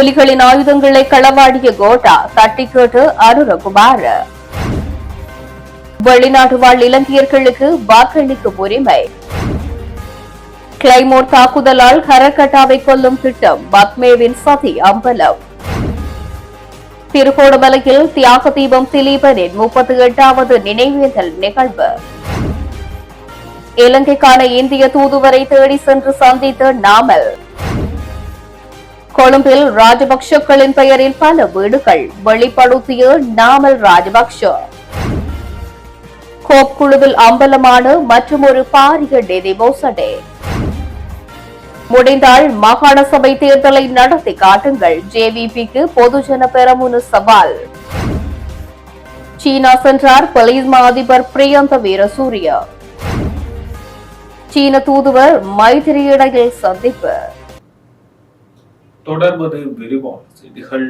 புலிகளின் ஆயுதங்களை களவாடிய கோட்டா தட்டி கேட்டு அருணகுமார் வெளிநாடு வாழ் இலங்கையர்களுக்கு வாக்களிக்கும் உரிமை. கிளைமோர் தாக்குதலால் கரகட்டாவை கொல்லும் திட்டம் பத்மேவின் சதி அம்பலம். திருகோணமலையில் தியாக தீபம் திலீபனின் முப்பத்தி எட்டாவது நினைவேந்தல் நிகழ்வு. இலங்கைக்கான இந்திய தூதுவரை தேடி சென்று சந்தித்த நாமல். கொழும்பில் ராஜபக்சக்களின் பெயரில் பல வீடுகள் வெளிப்படுத்திய நாமல் ராஜபக்ஷ. கோப் குழுவில் அம்பலமான மற்றும் ஒரு பாரிய நிதி மோசடி முடிந்தால் மாகாண சபை தேர்தலை நடத்தி காட்டுங்கள். ஜேவிபிக்கு பொதுஜன பெரமுன சவால். சீனா சென்றார் போலீஸ் அதிபர் பிரியந்த வீரசூரிய. சீன தூதுவர் மைத்திரி இடையில் சந்திப்பு. தொடர்வது விரிவான செய்திகள்.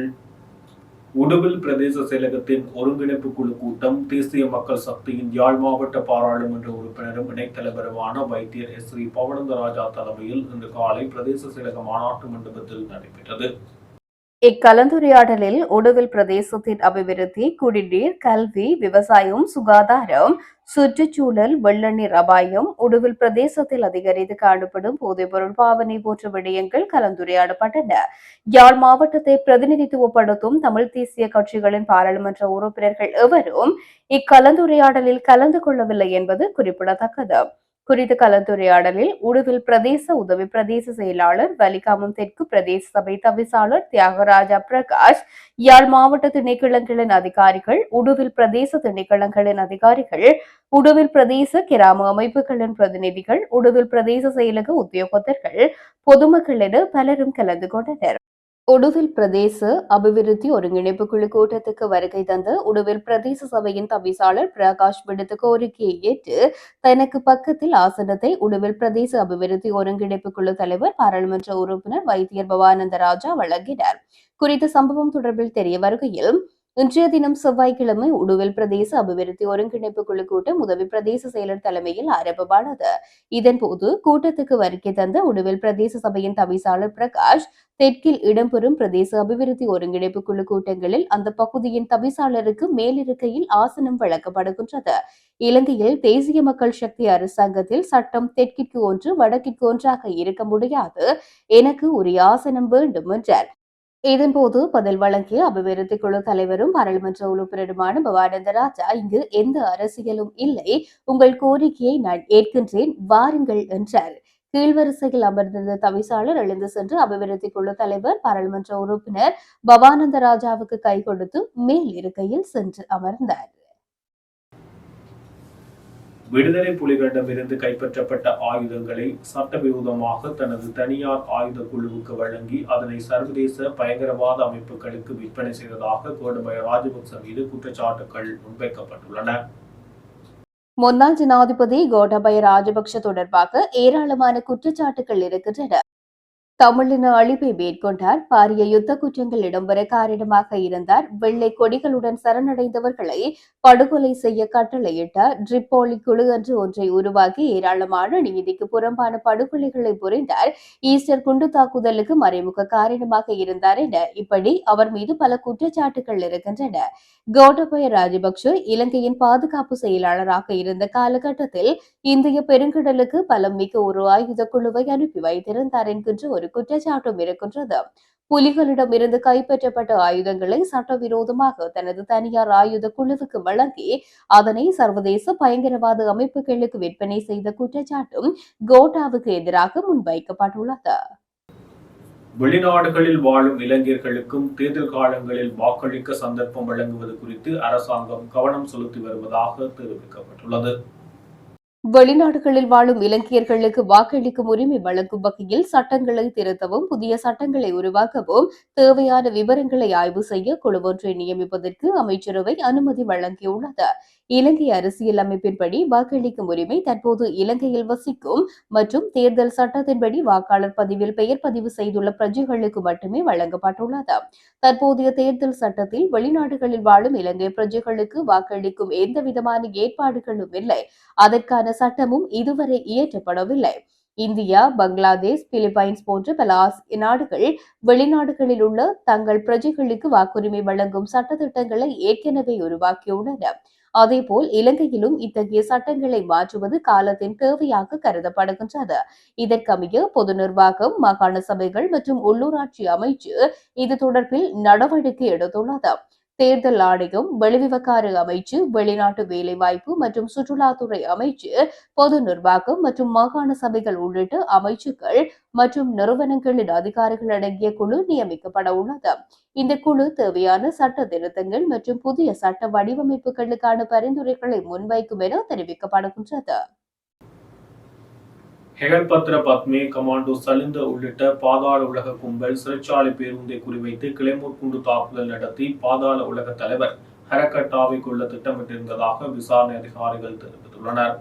உடுவில் பிரதேச செயலகத்தின் ஒருங்கிணைப்பு குழு கூட்டம் தேசிய மக்கள் சக்தியின் யாழ் மாவட்ட பாராளுமன்ற உறுப்பினரும் இணைத்தலைவருமான வைத்தியர் எஸ். ஸ்ரீ பவனந்தராஜா தலைமையில் இன்று காலை பிரதேச செயலக மாநாட்டு மண்டபத்தில் நடைபெற்றது. இக்கலந்துரையாடலில் ஒடுவில் பிரதேசத்தின் அபிவிருத்தி குடிநீர் கல்வி விவசாயம் சுகாதாரம் சுற்றுச்சூழல் வெள்ளநீர் அபாயம் உடுவில் பிரதேசத்தில் அதிகரித்து காணப்படும் போதைப்பொருள் பாவனை போன்ற விடயங்கள் கலந்துரையாடப்பட்டன யாழ் மாவட்டத்தை பிரதிநிதித்துவப்படுத்தும் தமிழ் தேசிய கட்சிகளின் பாராளுமன்ற உறுப்பினர்கள் எவரும் இக்கலந்துரையாடலில் கலந்து கொள்ளவில்லை என்பது குறிப்பிடத்தக்கது குறித்த கலந்துரையாடலில் உடுவில் பிரதேச உதவி பிரதேச செயலாளர் வலிகாமம் தெற்கு பிரதேச சபை தவிசாளர் தியாகராஜா பிரகாஷ் யாழ் மாவட்ட திணைக்களங்களின் அதிகாரிகள் உடுவில் பிரதேச திணைக்களங்களின் அதிகாரிகள் உடுவில் பிரதேச கிராம அமைப்புகளின் பிரதிநிதிகள் உடுவில் பிரதேச செயலக உத்தியோகத்தர்கள் பொதுமக்கள் என பலரும் கலந்து கொண்டனர். உடுவில் பிரதேச அபிவிருத்தி ஒருங்கிணைப்பு குழு கூட்டத்துக்கு வருகை தந்த உடுவில் பிரதேச சபையின் தவிசாளர் பிரகாஷ் விடுத்த கோரிக்கையை ஏற்று தனக்கு பக்கத்தில் ஆசனத்தை உடுவில் பிரதேச அபிவிருத்தி ஒருங்கிணைப்பு குழு தலைவர் பாராளுமன்ற உறுப்பினர் வைத்தியர் பவானந்த ராஜா வழங்கினார் குறித்த சம்பவம் தொடர்பில் தெரிய வருகையில் இன்றைய தினம் செவ்வாய்க்கிழமை உடுவில் பிரதேச அபிவிருத்தி ஒருங்கிணைப்பு குழு கூட்டம் உதவி பிரதேச செயலர் தலைமையில் ஆரம்பமானது. இதன்போது கூட்டத்துக்கு வருகை தந்த உடுவில் பிரதேச சபையின் தவிசாளர் பிரகாஷ் தெற்கில் இடம்பெறும் பிரதேச அபிவிருத்தி ஒருங்கிணைப்பு குழு கூட்டங்களில் அந்த பகுதியின் தவிசாளருக்கு மேலிருக்கையில் ஆசனம் வழங்கப்படுகின்றது. இலங்கையில் தேசிய மக்கள் சக்தி அரசாங்கத்தில் சட்டம் தெற்கிற்கு ஒன்று வடக்கிற்கு ஒன்றாக இருக்க முடியாது. எனக்கு ஒரு ஆசனம் வேண்டும் என்றார். இதன்போது பதில் வழங்கிய அபிவிருத்தி குழு தலைவரும் பாராளுமன்ற உறுப்பினருமான பவானந்த ராஜா இங்கு எந்த அரசியலும் இல்லை. உங்கள் கோரிக்கையை நான் ஏற்கின்றேன். வாருங்கள் என்றார். கீழ்வரிசையில் அமர்ந்திருந்த தவிசாளர் எழுந்து சென்று அபிவிருத்தி குழு தலைவர் பாராளுமன்ற உறுப்பினர் பவானந்த ராஜாவுக்கு கை கொடுத்து மேல் இருக்கையில் சென்று அமர்ந்தார். விடுதலை புலிகளிடமிருந்து கைப்பற்றப்பட்ட ஆயுதங்களை சட்டவிரோதமாக தனது தனியார் ஆயுத குழுவுக்கு வழங்கி அதனை சர்வதேச பயங்கரவாத அமைப்புகளுக்கு விற்பனை செய்ததாக கோடபய ராஜபக்ச மீது குற்றச்சாட்டுகள் முன்வைக்கப்பட்டுள்ளன. முன்னாள் ஜனாதிபதி கோடபய ராஜபக்ஷ தொடர்பாக ஏராளமான குற்றச்சாட்டுகள் இருக்கின்றன. தமிழின அழிவை மேற்கொண்டார். பாரிய யுத்த குற்றங்கள் இடம்பெற காரணமாக இருந்தார். வெள்ளை கொடிகளுடன் சரணடைந்தவர்களை படுகொலை செய்ய கட்டளையிட்டார். ட்ரிப்போலி குழு என்று ஒன்றை உருவாக்கி ஏராளமான நீதிக்கு புறம்பான படுகொலைகளை புரிந்தார். ஈஸ்டர் குண்டு தாக்குதலுக்கு மறைமுக காரணமாக இருந்தார் என இப்படி அவர் மீது பல குற்றச்சாட்டுகள் இருக்கின்றன. கோடபய ராஜபக்ஷ இலங்கையின் பாதுகாப்பு செயலாளராக இருந்த காலகட்டத்தில் இந்திய பெருங்கடலுக்கு பலம் மிக்க ஒரு ஆயுத குழுவை அனுப்பி வைத்திருந்தார் என்கின்ற ஒரு குற்றச்சாட்டும் இருக்கின்றது. புலிகளிடம் இருந்து கைப்பற்றப்பட்ட ஆயுதங்களை சட்டவிரோதமாக தனது தனியார் ஆயுத குழுவுக்கு வழங்கி அதனை சர்வதேச பயங்கரவாத அமைப்புகளுக்கு விற்பனை செய்த குற்றச்சாட்டும் கோட்டாவுக்கு எதிராக முன்வைக்கப்பட்டுள்ளது. வெளிநாடுகளில் வாழும் இளைஞர்களுக்கும் தேர்தல் காலங்களில் வாக்களிக்க சந்தர்ப்பம் வழங்குவது குறித்து அரசாங்கம் கவனம் செலுத்தி வருவதாக தெரிவிக்கப்பட்டுள்ளது. வெளிநாடுகளில் வாழும் இலங்கையர்களுக்கு வாக்களிக்கும் உரிமை வழங்கும் வகையில் சட்டங்களை திருத்தவும் புதிய சட்டங்களை உருவாக்கவும் தேவையான விவரங்களை ஆய்வு செய்ய குழு ஒன்றை நியமிப்பதற்கு அமைச்சரவை அனுமதி வழங்கியுள்ளது. இலங்கை அரசியல் அமைப்பின்படி வாக்களிக்கும் உரிமை தற்போது இலங்கையில் வசிக்கும் மற்றும் தேர்தல் சட்டத்தின்படி வாக்காளர் பதிவில் பெயர் பதிவு செய்துள்ள பிரஜைகளுக்கு மட்டுமே வழங்கப்பட்டுள்ளது. தற்போதைய தேர்தல் சட்டத்தில் வெளிநாடுகளில் வாழும் இலங்கை பிரஜைகளுக்கு வாக்களிக்கும் எந்த விதமான ஏற்பாடுகளும் இல்லை. அதற்கான சட்டமும் இதுவரை இயற்றப்படவில்லை. இந்தியா பங்களாதேஷ் பிலிப்பைன்ஸ் போன்ற பல ஆசிய நாடுகள் வெளிநாடுகளில் உள்ள தங்கள் பிரஜைகளுக்கு வாக்குரிமை வழங்கும் சட்டத்திட்டங்களை ஏற்கனவே உருவாக்கியுள்ளன. அதேபோல் இலங்கையிலும் இத்தகைய சட்டங்களை மாற்றுவது காலத்தின் தேவையாக கருதப்படுகின்றது. இதற்கமைய பொது நிர்வாகம் மாகாண சபைகள் மற்றும் உள்ளூராட்சி அமைச்சு இது தொடர்பில் நடவடிக்கை எடுத்துள்ளது. தேர்தல் ஆணையம் வெளிவிவகார அமைச்சு வெளிநாட்டு வேலைவாய்ப்பு மற்றும் சுற்றுலாத்துறை அமைச்சு பொது நிர்வாகம் மற்றும் மாகாண சபைகள் உள்ளிட்ட அமைச்சுக்கள் மற்றும் நிறுவனங்களின் அதிகாரிகள் அடங்கிய குழு நியமிக்கப்பட உள்ளது. இந்த குழு தேவையான சட்ட திருத்தங்கள் மற்றும் புதிய சட்ட வடிவமைப்புகளுக்கான பரிந்துரைகளை முன்வைக்கும் என தெரிவிக்கப்படுகின்றது. ஹெகல்பத்ர பத்மே கமாண்டோ சலிந்த உள்ளிட்ட பாதாள உலக கும்பல் சிறைச்சாலை பேருந்தை குறிவைத்து கிளைமூர் குண்டு தாக்குதல் நடத்தி பாதாள உலக தலைவர் ஹரகட்டாவை கொள்ள திட்டமிட்டிருந்ததாக விசாரணை அதிகாரிகள் தெரிவித்துள்ளனர்.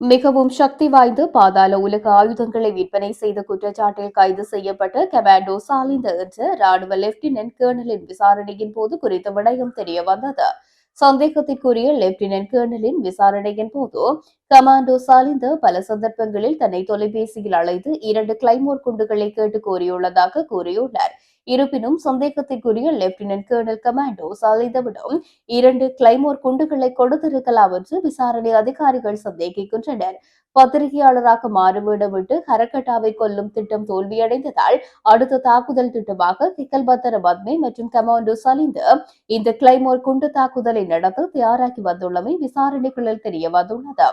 மிகவும் சக்தி வாய்ந்த பாதாள உலக ஆயுதங்களை விற்பனை செய்த குற்றச்சாட்டில் கைது செய்யப்பட்ட கமாண்டோ சாலிந்த என்ற ராணுவ லெப்டினன்ட் கேர்னலின் விசாரணையின் போது குறித்த விடயம் தெரிய வந்தது சந்தேகத்திற்குரிய லெப்டினன்ட் கேர்னலின் விசாரணையின் போது கமாண்டோ சாலிந்த பல சந்தர்ப்பங்களில் தன்னை தொலைபேசியில் அழைத்து இரண்டு கிளைமோர் குண்டுகளை கேட்டு கோரியுள்ளதாக கூறியுள்ளார். இருப்பினும் சந்தேகத்திற்குரிய லெப்டினன்ட் கேர்னல் கமாண்டோ சாலிந்தவிடம் இரண்டு கிளைமோர் குண்டுகளை கொடுத்திருக்கலாம் என்று விசாரணை அதிகாரிகள் சந்தேகிக்கின்றனர். பத்திரிகையாளராக மாறுவிடவிட்டு ஹரகட்டாவை கொல்லும் திட்டம் தோல்வியடைந்ததால் அடுத்த தாக்குதல் திட்டமாக கிக்கல்பத்தர பத்மே மற்றும் கமாண்டோ சலிந்து இந்த கிளைமோர் குண்டு தாக்குதலை நடத்த தயாராகி வந்துள்ளமை விசாரணைகளில் தெரிய வந்துள்ளது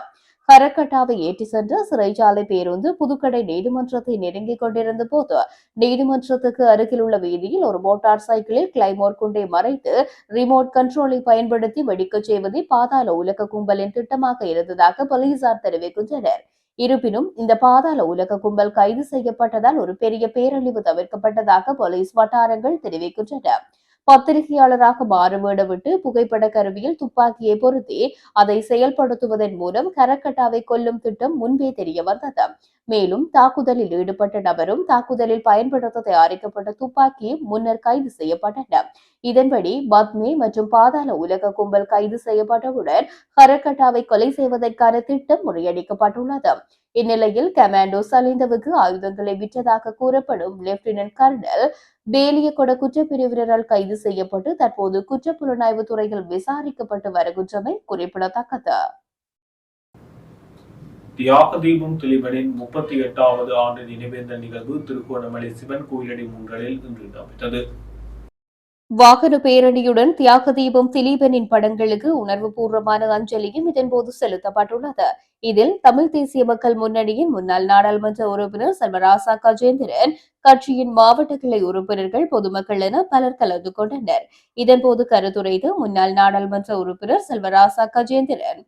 கரக்கட்டாவை ஏற்றி சென்ற சிறைச்சாலை பேருந்து புதுக்கடை நீதிமன்றத்தை நெருங்கிக் கொண்டிருந்த போது நீதிமன்றத்துக்கு அருகில் உள்ள வீதியில் ஒரு மோட்டார் சைக்கிளில் கிளைமோர் குண்டை மறைத்து ரிமோட் கண்ட்ரோலை பயன்படுத்தி வெடிக்கச் செய்வதே பாதாள உலக கும்பலின் திட்டமாக இருந்ததாக போலீசார் தெரிவிக்கின்றனர். இருப்பினும் இந்த பாதாள உலக கும்பல் கைது செய்யப்பட்டதால் ஒரு பெரிய பேரழிவு தவிர்க்கப்பட்டதாக போலீஸ் வட்டாரங்கள் தெரிவிக்கின்றன. பத்திரிகையாளராக மாறுவேடவிட்டு புகைப்பட கருவியில் துப்பாக்கியை பொருத்தி அதை செயல்படுத்துவதன் மூலம் கரக்கட்டாவை கொல்லும் திட்டம் முன்பே தெரிய வந்தது. மேலும் தாக்குதலில் ஈடுபட்ட நபரும் தாக்குதலில் பயன்படுத்த தயாரிக்கப்பட்ட துப்பாக்கியும் முன்னர் கைது செய்யப்பட்டன. இதன்படி பத்மே மற்றும் பாதாள உலக கும்பல் கைது செய்யப்பட்டவுடன் ஹரக்கட்டாவை கொலை செய்வதற்கான திட்டம் முறியடிக்கப்பட்டுள்ளது. இந்நிலையில் கமாண்டோ சலிந்தவுக்கு ஆயுதங்களை விற்றதாக கூறப்படும் லெப்டினன்ட் கர்னல் பேலியகொட குற்றப்பிரிவினரால் கைது செய்யப்பட்டு தற்போது குற்றப்புலனாய்வு துறையில் விசாரிக்கப்பட்டு வருகின்றமை குறிப்பிடத்தக்கது. தியாக தீபம் திலீபனின் முப்பத்தி எட்டாவது ஆண்டு நினைவேந்தல் நிகழ்வு திருகோணமலை சிவன் கோயிலடி முன்றலில் இன்று நடைபெற்றது. வாகன பேரணியுடன் தியாக தீபம் திலீபனின் படங்களுக்கு உணர்வுபூர்வமான அஞ்சலியும் இதன்போது செலுத்தப்பட்டுள்ளது. இதில் தமிழ் தேசிய மக்கள் முன்னணியின் முன்னாள் நாடாளுமன்ற உறுப்பினர் செல்வராசா கஜேந்திரன் கட்சியின் மாவட்ட கிளை உறுப்பினர்கள் பொதுமக்கள் என பலர் கலந்து கொண்டனர். இதன்போது கருத்துரைத்த முன்னாள் நாடாளுமன்ற உறுப்பினர் செல்வராசா கஜேந்திரன்.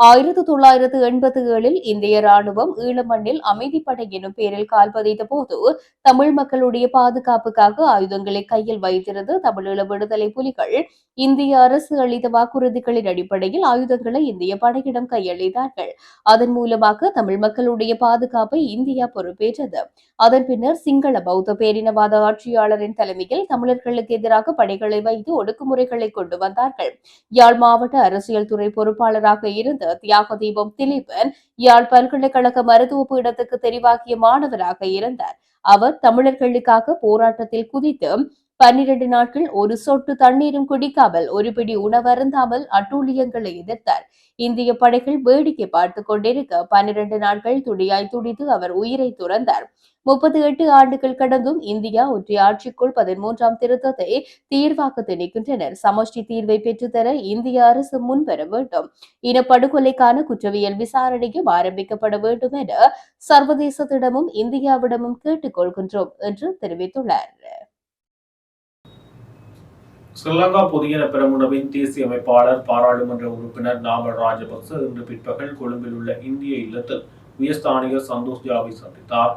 ஆயிரத்து தொள்ளாயிரத்து எண்பத்தி ஏழில் இந்திய ராணுவம் ஈழமண்ணில் அமைதிப்படை எனும் பெயரில் கால் பதித்த போது தமிழ் மக்களுடைய பாதுகாப்புக்காக ஆயுதங்களை கையில் வைத்திருந்த தமிழீழ விடுதலை புலிகள் இந்திய அரசு அளித்த வாக்குறுதிகளின் அடிப்படையில் ஆயுதங்களை இந்திய படையிடம் கையளித்தார்கள். அதன் மூலமாக தமிழ் மக்களுடைய பாதுகாப்பை இந்தியா பொறுப்பேற்றது. அதன் பின்னர் சிங்கள பௌத்த பேரினவாத ஆட்சியாளரின் தலைமையில் தமிழர்களுக்கு எதிராக படைகளை வைத்து ஒடுக்குமுறைகளை கொண்டு வந்தார்கள். யாழ் மாவட்ட அரசியல் துறை பொறுப்பாளராக இருந்த தியாக தீபம் திலீபன் யாழ் பல்கலைக்கழக மருத்துவ பீடத்துக்கு தெரிவாகிய மாணவராக இருந்தார். அவர் தமிழர்களுக்காக போராட்டத்தில் குதித்து பன்னிரண்டு நாட்கள் ஒரு சொட்டு தண்ணீரும் குடிக்காமல் ஒரு பிடி உணவருந்தாமல் அட்டூழியங்களை எதிர்த்தார். இந்திய படைகள் வேடிக்கை பார்த்து கொண்டிருக்க பன்னிரண்டு நாட்கள் துடியாய் துடித்து அவர் உயிரை துறந்தார். முப்பத்தி எட்டு ஆண்டுகள் கடந்தும் இந்தியா ஒற்றை ஆட்சிக்குள் பதிமூன்றாம் திருத்தத்தை தீர்வாக திணிக்கின்றனர். சமஷ்டி தீர்வை பெற்றுத்தர இந்திய அரசு முன்வர வேண்டும். இனப்படுகொலைக்கான குற்றவியல் விசாரணையும் ஆரம்பிக்கப்பட வேண்டும் என சர்வதேசத்திடமும் இந்தியாவிடமும் கேட்டுக்கொள்கின்றோம் என்று தெரிவித்துள்ளார். ஸ்ரீலங்கா பொதுஜன பெரமுனவின் தேசிய அமைப்பாளர் பாராளுமன்ற உறுப்பினர் நாமல் ராஜபக்ச இன்று பிற்பகல் கொழும்பில் உள்ள இந்திய இல்லத்தில் உயர்ஸ்தானிகர் சந்தோஷ் ஜாவை சந்தித்தார்.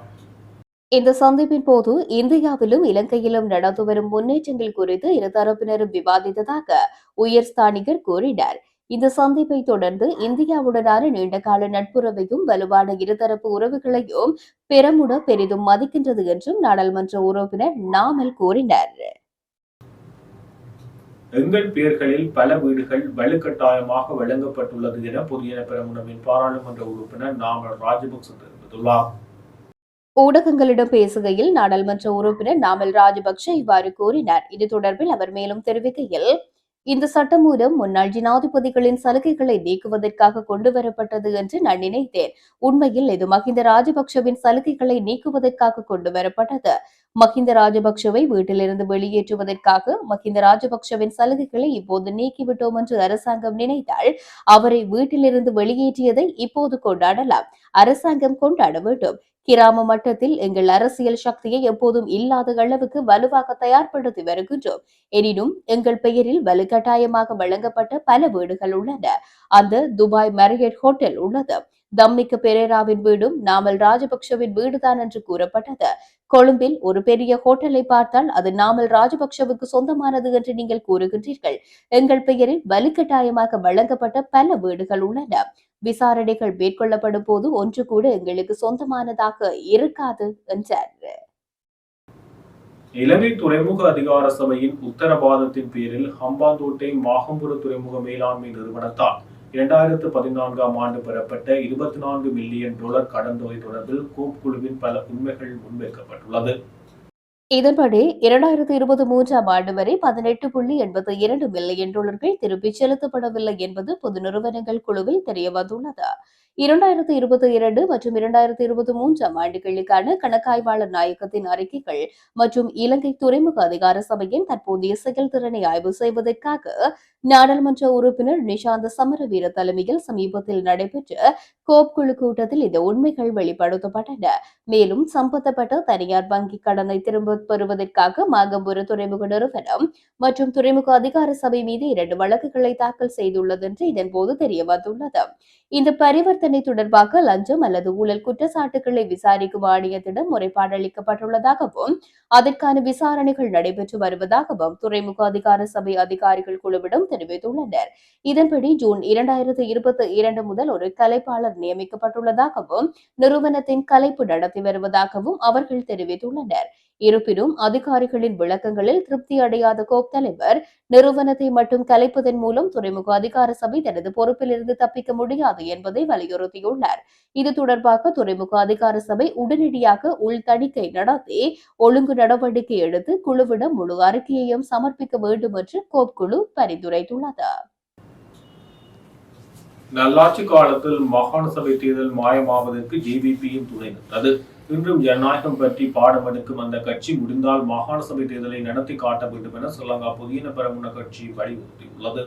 இந்த சந்திப்பின் போது இந்தியாவிலும் இலங்கையிலும் நடந்து வரும் முன்னேற்றங்கள் குறித்து இருதரப்பினரும் விவாதித்ததாக உயர்ஸ்தானிகர் கூறினார். இந்த சந்திப்பை தொடர்ந்து இந்தியாவுடனான நீண்டகால நட்புறவையும் வலுவான இருதரப்பு உறவுகளையும் பெரமுட பெரிதும் மதிக்கின்றது என்றும் நாடாளுமன்ற உறுப்பினர் நாமல் கூறினார். எங்கள் பெயர்களில் பல வீடுகள் வலுக்கட்டாயமாக வழங்கப்பட்டுள்ளது என பொதுஜன பெரமுனவின் பாராளுமன்ற உறுப்பினர் நாமல் ராஜபக்ச தெரிவித்துள்ளார். ஊடகங்களிடம் பேசுகையில் நாடாளுமன்ற உறுப்பினர் நாமல் ராஜபக்ஷ இவ்வாறு கூறினார். இது தொடர்பில் அவர் மேலும் தெரிவிக்கையில் இந்த சட்டம் மூலம் முன்னாள் ஜனாதிபதிகளின் சலுகைகளை நீக்குவதற்காக கொண்டுவரப்பட்டது என்று நான் நினைத்தேன். உண்மையில் இது மஹிந்த ராஜபக்சவின் சலுகைகளை நீக்குவதற்காக கொண்டுவரப்பட்டது. மஹிந்த ராஜபக்ஷவை வீட்டிலிருந்து வெளியேற்றுவதற்காக மஹிந்த ராஜபக்ஷவின் சலுகைகளை இப்போது நீக்கிவிட்டோம் என்று அரசாங்கம் நினைத்தால் அவரை வீட்டிலிருந்து வெளியேற்றியதை இப்போது கொண்டாடலாம். அரசாங்கம் கொண்டாட வேண்டும். கிராம மட்டத்தில் எங்கள் அரசியல் சக்தியை எப்போதும் இல்லாத அளவுக்கு வலுவாக தயார்படுத்தி வருகின்றோம். எனினும் எங்கள் பெயரில் வலுக்கட்டாயமாக வழங்கப்பட்ட பல வீடுகள் உள்ளன. அந்த துபாய் மேரியட் ஹோட்டல் உள்ளது. தம்மிக்க பெரேராவின் வீடும் நாமல் ராஜபக்ஷவின் வீடுதான் என்று கூறப்பட்டது. கொழும்பில் ஒரு பெரிய ஹோட்டலை பார்த்தால் அது நாமல் ராஜபக்ஷவுக்கு சொந்தமானது என்று நீங்கள் கூறுகின்றீர்கள். எங்கள் பெயரில் வலுக்கட்டாயமாக வழங்கப்பட்ட பல வீடுகள் உள்ளன. விசாரணைகள் மேற்கொள்ளப்படும் போது ஒன்று கூட எங்களுக்கு சொந்தமானதாக இருக்காது என்றார். இலங்கை துறைமுக அதிகார சபையின் உத்தரவாதத்தின் பேரில் ஹம்பாந்தோட்டை மாகம்புர துறைமுக மேலாண்மை நிறுவனத்தால் இரண்டாயிரத்து பதினான்காம் ஆண்டு பெறப்பட்ட இருபத்தி நான்கு மில்லியன் டாலர் கடன் தொகை தொடர்பில் கோப் குழுவின் பல உண்மைகள் முன்வைக்கப்பட்டுள்ளது. இதன்படி இரண்டாயிரத்தி இருபத்தி மூன்றாம் ஆண்டு வரை பதினெட்டு புள்ளி எண்பத்தி இரண்டு மில்லியன் டாலர்கள் திருப்பிச் செலுத்தப்படவில்லை என்பது பொது நிறுவனங்கள் குழுவில் தெரியவந்துள்ளது. இரண்டாயிரத்தி இருபத்தி இரண்டு மற்றும் இரண்டாயிரத்தி இருபத்தி மூன்றாம் ஆண்டுகளுக்கான கணக்காய்வாளர் நாயகத்தின் அறிக்கைகள் மற்றும் இலங்கை துறைமுக அதிகார சபையின் தற்போதைய செயல்திறனை ஆய்வு செய்வதற்காக நாடாளுமன்ற உறுப்பினர் நிஷாந்த சமரவீர தலைமையில் சமீபத்தில் நடைபெற்ற கோப் குழு கூட்டத்தில் இந்த உண்மைகள் வெளிப்படுத்தப்பட்டன. மேலும் சம்பந்தப்பட்ட தனியார் வங்கி கடனை திரும்ப பெறுவதற்காக மாகம்புர துறைமுக நிறுவனம் மற்றும் துறைமுக அதிகார சபை மீது இரண்டு வழக்குகளை தாக்கல் செய்துள்ளது என்று இதன்போது தெரியவந்துள்ளது. இந்த பரிவர்த்தனை தொடர்பாக லஞ்சம் அல்லது ஊழல் குற்றச்சாட்டுகளை விசாரிக்கும் ஆணையத்திடம் முறைப்பாடு அளிக்கப்பட்டுள்ளதாகவும் அதற்கான விசாரணைகள் நடைபெற்று வருவதாகவும் துறைமுக அதிகார சபை அதிகாரிகள் குழுவிடம் தெரிவித்துள்ளனர். இதன்படி ஜூன் இரண்டாயிரத்தி இருபத்தி இரண்டு முதல் ஒரு கலைப்பாளர் நியமிக்கப்பட்டுள்ளதாகவும் நிறுவனத்தின் கலைப்பு நடத்தி வருவதாகவும் அவர்கள் தெரிவித்துள்ளனர். இருப்பினும் அதிகாரிகளின் விளக்கங்களில் திருப்தி அடையாத கோப் தலைவர் நிறுவனத்தை மட்டும் கலைப்பதன் மூலம் துறைமுக அதிகார சபை தனது பொறுப்பிலிருந்து தப்பிக்க முடியாது என்பதை வலியுறுத்தியுள்ளார். இது தொடர்பாக துறைமுக அதிகார சபை உடனடியாக உள் தணிக்கை நடத்தி ஒழுங்கு நடவடிக்கை எடுத்து குழுவிடம் முழு அறிக்கையையும் சமர்ப்பிக்க வேண்டும் என்று கோப் குழு பரிந்துரைத்துள்ளது. நல்லாட்சி காலத்தில் மாகாண சபை தேர்தல் மாயமாவதற்கு ஜேவிபியும் துணை நின்றது இன்றும் ஜனநாயகம் பற்றி பாடம் எடுக்கும் அந்த கட்சி முடிந்தால் மாகாண சபை தேர்தலை நடத்தி காட்ட வேண்டும் என ஸ்ரீலங்கா பொதுஜன பெரமுன கட்சி வலியுறுத்தியுள்ளது.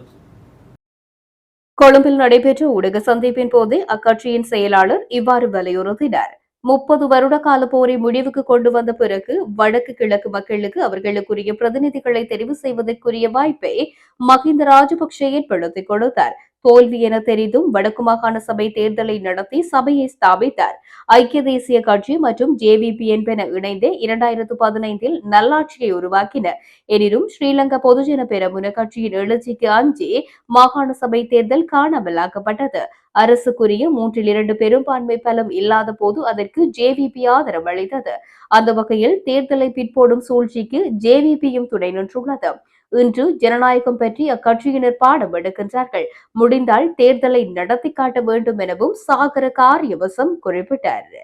கொழும்பில் நடைபெற்ற ஊடக சந்திப்பின் போது அக்கட்சியின் செயலாளர் இவ்வாறு வலியுறுத்தினார். முப்பது வருட கால போரை முடிவுக்கு கொண்டு வந்த பிறகு வடக்கு கிழக்கு மக்களுக்கு அவர்களுக்குரிய பிரதிநிதிகளை தெரிவு செய்வதற்குரிய வாய்ப்பை மஹிந்த ராஜபக்சே ஏற்படுத்திக் கொடுத்தார். தோல்வி என தெரிந்தும் வடக்கு மாகாண சபை தேர்தலை நடத்தி சபையை ஸ்தாபித்தார். ஐக்கிய தேசிய கட்சி மற்றும் ஜேவிபி என்பன இணைந்து இரண்டாயிரத்து பதினைந்தில் நல்லாட்சியை உருவாக்கின. எனினும் ஸ்ரீலங்கா பொதுஜன பெரமுன கட்சியின் எழுச்சிக்கு அஞ்சி மாகாண சபை தேர்தல் காணாமலாக்கப்பட்டது. அரசுக்குரிய மூன்றில் இரண்டு பெரும்பான்மை பலம் இல்லாத போது அதற்கு ஜேவிபி ஆதரவு அளித்தது அந்த வகையில் தேர்தலை பிற்போடும் சூழ்ச்சிக்கு ஜேவிபியும் துணை நின்றுள்ளது. இன்று ஜனநாயகம் பற்றி அக்கட்சியினர் பாடம் எடுக்கின்றார்கள். முடிந்தால் தேர்தலை நடத்தி காட்ட வேண்டும் எனவும் சாகர காரியவசம் குறிப்பிட்டார்.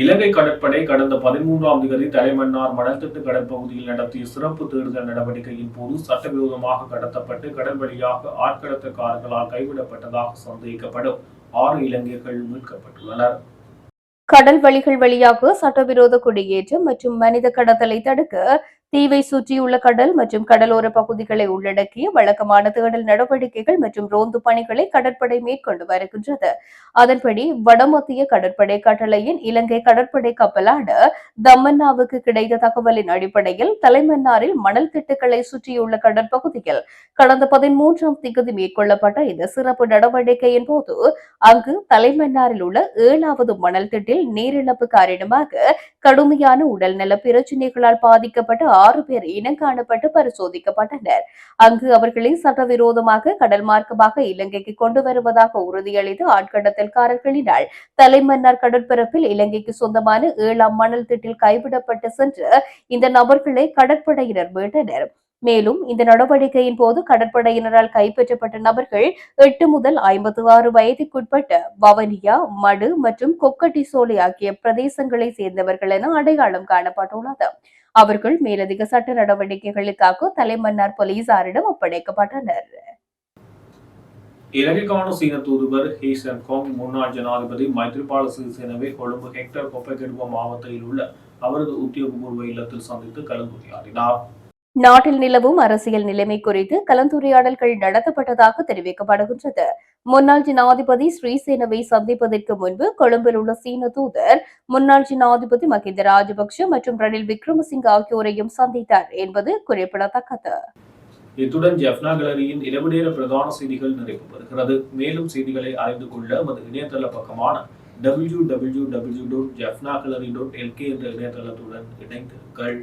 இலங்கை கடற்படை கடந்த பதிமூன்றாம் தேதி தலைமன்னார் மணல்திட்டு கடற்பகுதியில் நடத்திய சிறப்பு தேடுதல் நடவடிக்கையின் போது சட்டவிரோதமாக கடத்தப்பட்டு கடல் வழியாக ஆட்கடத்தக்காரர்களால் கைவிடப்பட்டதாக சந்தேகிக்கப்படும் ஆறு இலங்கையர்கள் மீட்கப்பட்டுள்ளனர். கடல் வழிகள் வழியாக சட்டவிரோத குடியேற்றம் மற்றும் மனித கடத்தலை தடுக்க தீவை சுற்றியுள்ள கடல் மற்றும் கடலோர பகுதிகளை உள்ளடக்கிய வழக்கமான தேடல் நடவடிக்கைகள் மற்றும் ரோந்து பணிகளை கடற்படை மேற்கொண்டு வருகின்றது. அதன்படி வடமத்திய கடற்படை கட்டளையின் இலங்கை கடற்படை கப்பலான தம்மன்னாவுக்கு கிடைத்த தகவலின் அடிப்படையில் தலைமன்னாரில் மணல் திட்டுகளை சுற்றியுள்ள கடற்பகுதியில் கடந்த பதிமூன்றாம் திகதி மேற்கொள்ளப்பட்ட இந்த சிறப்பு நடவடிக்கையின் போது அங்கு தலைமன்னாரில் உள்ள ஏழாவது மணல் திட்டில் நீரிழப்பு காரணமாக கடுமையான உடல்நல பிரச்சினைகளால் பாதிக்கப்பட்ட ஆறு பேர் இனம் காணப்பட்டு பரிசோதிக்கப்பட்டனர். அங்கு அவர்களை சட்டவிரோதமாக கடல் மார்க்கமாக இலங்கைக்கு கொண்டு வருவதாக உறுதியளித்து ஆட்கடத்தல்காரர்களினால் தலைமன்னார் கடற்பரப்பில் இலங்கைக்கு சொந்தமான ஏழாம் மணல் திட்டில் கைவிடப்பட்டு சென்று இந்த நபர்களை கடற்படையினர் மீட்டனர். மேலும் இந்த நடவடிக்கையின் போது கடற்படையினரால் கைப்பற்றப்பட்ட நபர்கள் எட்டு முதல் ஐம்பத்தி ஆறு வயதுக்குட்பட்ட வவனியா மடு மற்றும் கொக்கட்டி சோலை ஆகிய பிரதேசங்களை சேர்ந்தவர்கள் என அடையாளம் காணப்பட்டுள்ளது. அவர்கள் மேலதிக சட்ட நடவடிக்கைகளுக்காக தலைமன்னார் போலீசாரிடம் ஒப்படைக்கப்பட்டனர். இலங்கைக்கான சீன தூதுவர் ஹீ சென்காங் முன்னாள் ஜனாதிபதி மைத்ரிபால சிறிசேனவை கொழும்பு ஹெக்டர் கொப்பைக்கெடுவ மாவட்டத்தில் உள்ள அவரது உத்தியோகபூர்வ இல்லத்தில் சந்தித்து கலந்துரையாடினார். நாட்டில் நிலவும் அரசியல் நிலைமை குறித்து கலந்துரையாடல்கள் நடத்தப்பட்டதாக தெரிவிக்கப்படுகின்றது. முன்னாள் ஜனாதிபதி ஸ்ரீசேனவை சந்திப்பதற்கு முன்பு கொழும்பில் உள்ள சீன தூதர் முன்னாள் ஜனாதிபதி மகிந்த ராஜபக்ஷ மற்றும் ரணில் விக்ரமசிங் ஆகியோரையும் சந்தித்தார் என்பது குறிப்பிடத்தக்கது. இத்துடன் ஜெஃப்னா கேலரியின் இரவு நேர பிரதான செய்திகள் நிறைவு பெறுகிறது மேலும் செய்திகளை அறிந்து கொள்ள நமது இணையதள பக்கமான W W W dot Jaffna dot LK என்ற இணையதளத்துடன் இணைந்திருங்கள்.